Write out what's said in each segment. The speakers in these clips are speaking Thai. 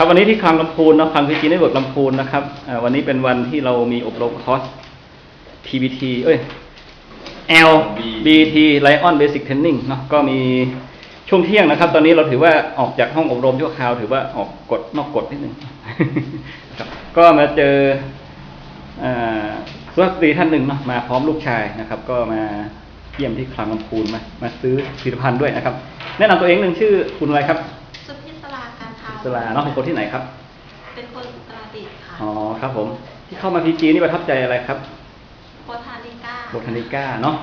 ครับวันนี้ที่คลังลำพูนนะคลังพีจีในเวิร์กลำพูนนะครับวันนี้เป็นวันที่เรามีอบรมคอร์ส TBT เอ้ย LBT Lion Basic Training เนาะก็มีช่วงเที่ยงนะครับ ตอนนี้เราถือว่าออกจากห้องอบรมชั่วคราว ถือว่าออกกฎนอกกฎนิดนึงก็มาเจอสุภาพสตรีท่านหนึ่งเนาะมาพร้อมลูกชายนะครับ ก็มาเยี่ยมที่คลังลำพูนมามาซื้อผลิตภัณฑ์ด้วยนะครับ แนะนำตัวเองหนึ่งชื่อคุณอะไรครับ ราการเทาสลาเนาะเป็นคนที่ไหนครับ เป็นคนอุตรดิตถ์ค่ะ อ๋อครับผม ที่เข้ามาพีจีนี่ประทับใจอะไรครับโพธานิก้าโบทานิก้าเนาะ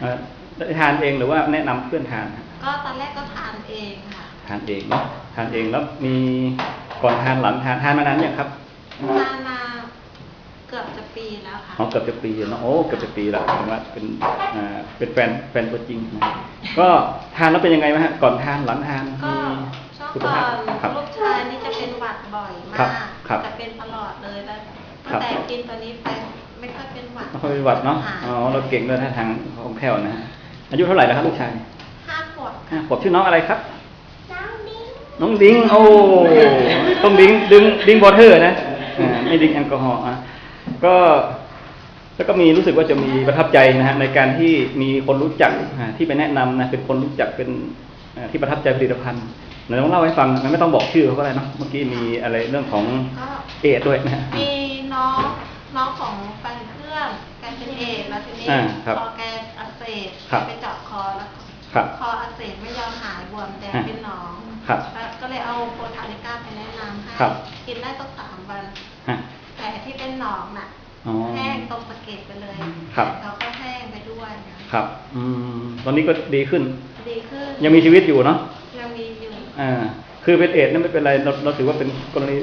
เอ่อได้ทานเองหรือว่าแนะนำเพื่อนทานฮะก็ตอนแรกก็ทานเองค่ะทานเองเนาะทานเองแล้วมีก่อนทานหลังทานทานมานานยังครับทานมาเกือบจะปีแล้วค่ะอ๋อเกือบจะปีแล้วเนาะโอ้เกือบจะปีแล้วแสดงว่าเป็นอ่าเป็นแฟนแฟนตัวจริงนะก็ทานแล้วเป็นยังไงไหมฮะก่อนทานหลังทานก็มีช่วงสุขก่อภาพนครับ ครักบครับจะเป็นตลอดเลยแล้วครับแต่กินตัวนี้ไปไม่ค่อยเป็นหวัดไม่ค่อยเป็นหวัดเนาะหยอ๋อเราเก่งด้วยท่าทางของแถวนะฮะอายุเท่าไหร่แล้วครับลูกชายห้าขวบห้าขวบชื่อน้องอะไรครับน้องดิ้งน้องดิ้งโอ้ต้องดิ้งดึงดิ้งวอเตอร์นะอ่าไม่ดิ้งแอลกอฮอล์อะก็แล้วก็มีรู้สึกว่าจะมีประทับใจนะฮะในการที่มีคนรู้จักอ่าที่ไปแนะนำนะเป็นคนรู้จักเป็นอ่าที่ประทับใจผลิตภัณฑ์ ไหนลองเล่าให้ฟังนะไม่ต้องบอกชื่อเขาก็ได้เนอะเมื่อกี้มีอะไรเรื่องของก็เอดส์ด้วยนะฮะมีน้องน้องของแฟนเพื่อนแกเป็นเอดส์แล้วทีนี้อ่าครับพอแกอักเสบครับไปเจาะคอแล้วครับคออักเสบไม่ยอมหายบวมแต่อ่าเป็นหนองครับแล้วก็เลยเอาโพธาลิก้าไปแนะนำให้ครับ กินได้ตั้งสามวันฮะแต่ที่เป็นหนองน่ะอ๋อแห้งตรงสะเก็ดไปเลยครับเขาก็แห้งไปด้วยนะครับ อืมตอนนี้ก็ดีขึ้น ดีขึ้น ยังมีชีวิตอยู่เนาะยังมี อยู่อ่าคือเป็นเอดส์นั่นไม่เป็นไรเราเราถือว่าเป็นกรณี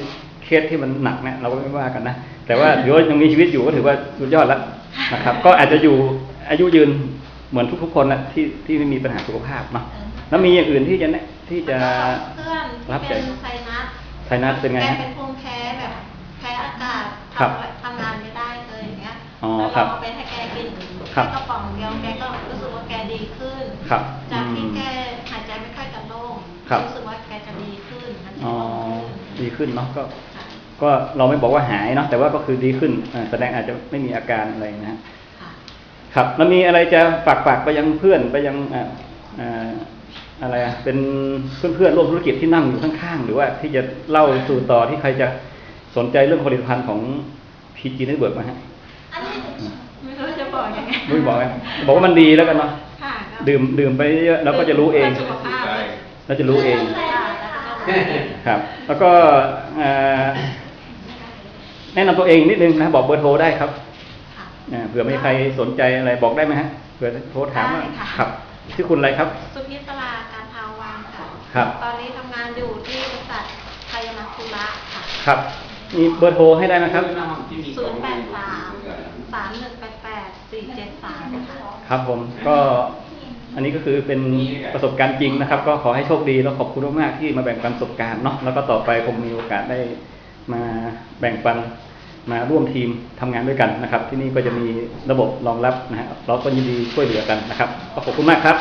เคสที่มันหนักเนี่ยเราก็ไม่ว่ากันนะแต่ว่าถือว่ายังมีชีวิตอยู่ก็ถือว่าสุดยอดแล้วนะครับ ก็อาจจะอยู่อายุยืนเหมือนทุกๆคนนะที่ที่ไม่มีปัญหาสุขภาพเนาะแล้วมีอย่างอื่นที่จะแนะที่จะเพื่อนประทับใจที่เป็นไซนัสไทนัสเป็นไงแกฮะเป็นภูมิแพ้แบบแพ้อากาศครับทำทำงานไม่ได้เลยอย่างเงี้ยอ๋อแล้วครับเราเอาไปให้แกกินครับแค่กระป๋องเดียวแกก็รู้สึกว่าแกดีขึ้นครับจากที่อืมแกหายใจไม่ค่อยจะโล่งครับรู้สึกว่าแกจะดีขึ้นมันจะ อ๋อ โล่ง ขึ้นดีขึ้นเนาะก็ค่ะก็เราไม่บอกว่าหายเนาะแต่ว่าก็คือดีขึ้นอ่าแสดงอาจจะไม่มีอาการอะไรนะฮะค่ะครับแล้วมีอะไรจะฝากฝากไปยังเพื่อนไปยังอ่าอ่าอะไรอะเป็นเพื่อนเพื่อนๆร่วมธุรกิจที่นั่งอยู่ข้างๆหรือว่าที่จะเล่าสู่ต่อที่ใครจะสนใจเรื่องผลิตภัณฑ์ของ PG Network มาฮะอันนี้ไม่รู้จะบอกยังไงไม่บอกไงบอกว่ามันดีแล้วกันเนาะค่ะก็ดื่มดื่มไปเยอะแล้วก็จะรู้เองสุขภาพแล้วจะรู้เอง ค่ะแล้วก็จะรู้เองครับ แล้วก็อ่าแนะนำตัวเองนิดนึงนะบอกเบอร์โทรได้ครับค่ะอ่าเผื่อมีใครสนใจอะไรบอกได้ไหมฮะเผื่อโทรถามว่าได้ค่ะครับชื่อคุณอะไรครับ สุพิศราการทาวางค่ะครับ ตอนนี้ทำงานอยู่ที่บริษัทไทยมาคุระค่ะครับ มีเบอร์โทรให้ได้ไหมครับศูนย์แปดสามสามหนึ่งแปดแปดสี่เจ็ดสามค่ะครับผมก็ อันนี้ก็คือเป็นประสบการณ์จริงนะครับ ก็ขอให้โชคดีแล้วขอบคุณมากๆที่มาแบ่งปันประสบการณ์เนาะแล้วก็ต่อไปคงมีโอกาสได้มาแบ่งปันมาร่วมทีมทำงานด้วยกันนะครับ ที่นี่ก็จะมีระบบรองรับนะฮะเราก็ยินดีช่วยเหลือกันนะครับขอบคุณมากครับ